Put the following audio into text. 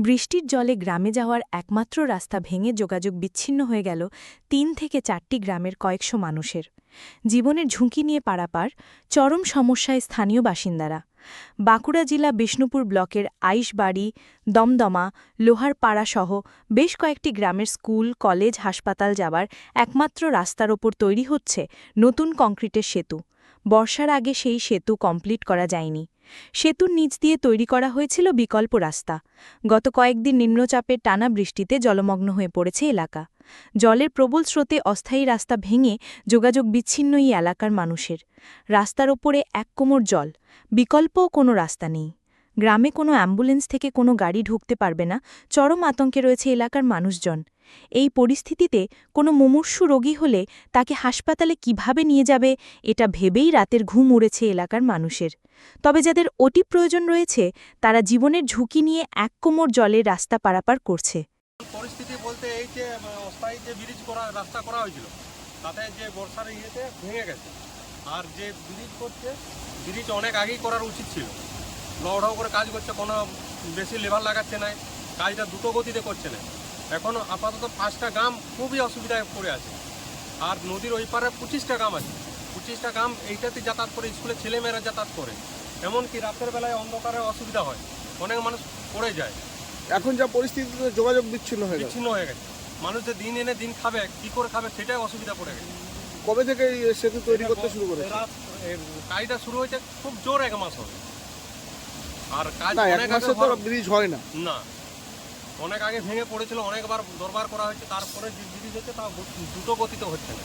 বৃষ্টির জলে গ্রামে যাওয়ার একমাত্র রাস্তা ভেঙে যোগাযোগ বিচ্ছিন্ন হয়ে গেল তিন থেকে চারটি গ্রামের কয়েকশো মানুষের। জীবনের ঝুঁকি নিয়ে পারাপার চরম সমস্যায় স্থানীয় বাসিন্দারা। বাঁকুড়া জেলা বিষ্ণুপুর ব্লকের আইশবাড়ি, দমদমা লোহারপাড়াসহ বেশ কয়েকটি গ্রামের স্কুল, কলেজ, হাসপাতাল যাবার একমাত্র রাস্তার ওপর তৈরি হচ্ছে নতুন কংক্রিটের সেতু। বর্ষার আগে সেই সেতু কমপ্লিট করা যায়নি। সেতুর নিচ দিয়ে তৈরি করা হয়েছিল বিকল্প রাস্তা। গত কয়েকদিন নিম্নচাপের টানা বৃষ্টিতে জলমগ্ন হয়ে পড়েছে এলাকা। জলের প্রবল স্রোতে অস্থায়ী রাস্তা ভেঙে যোগাযোগ বিচ্ছিন্ন এই এলাকার মানুষের। রাস্তার ওপরে এক কোমর জল। বিকল্পও কোনো রাস্তা নেই। গ্রামে কোনো অ্যাম্বুলেন্স থেকে কোনো গাড়ি ঢুকতে পারবে না, চরম আতঙ্কে রয়েছে এলাকার মানুষজন। এই পরিস্থিতিতে কোনো মুমূর্ষু রোগী হলে তাকে হাসপাতালে কীভাবে নিয়ে যাবে, এটা ভেবেই রাতের ঘুম উড়েছে এলাকার মানুষের। তবে যাদের অতি প্রয়োজন রয়েছে, তারা জীবনের ঝুঁকি নিয়ে এক কোমর জলের রাস্তা পারাপার করছে। পরিস্থিতি বলতে এই যে অস্থায়ী যে ব্রিজ করা রাস্তা করা হয়েছিল, তাতে যে বর্ষার ইয়েতে ভেঙে গেছে। আর যে ব্রিজ করছে, ব্রিজ অনেক আগেই করার উচিত ছিল। লড়াও করে কাজ করছে কোনো বেশি লেবার লাগাচ্ছে না কাজটা দ্রুত গতিতে করছে না। এখন আপাতত পাঁচটা গ্রাম খুবই অসুবিধায় পড়ে আছে। আর নদীর ওই পারে পঁচিশটা গ্রাম আছে। পঁচিশটা গ্রাম এইটাতে যাতায়াত করে স্কুলে ছেলেমেয়েরা যাতায়াত করে। এমনকি রাতের বেলায় অন্ধকারে অসুবিধা হয় অনেক মানুষ পড়ে যায়। এখন যা পরিস্থিতিতে যোগাযোগ বিচ্ছিন্ন হয়ে বিচ্ছিন্ন হয়ে গেছে। মানুষ যে দিন এনে দিন খাবে কি করে খাবে সেটাই অসুবিধা পড়ে গেছে। কবে থেকে সেতু তৈরি করতে শুরু করে কাজটা শুরু হয়েছে খুব জোর এক মাস হবে। আর কাজ না এক অনেক মাসে আগে তো ব্রিজ হয় না। না। অনেক আগে ভেঙে পড়েছিল অনেকবার দরবার করা হয়েছে তারপরে যে জিনিস হচ্ছে তা দ্রুত গতিতে হচ্ছে না।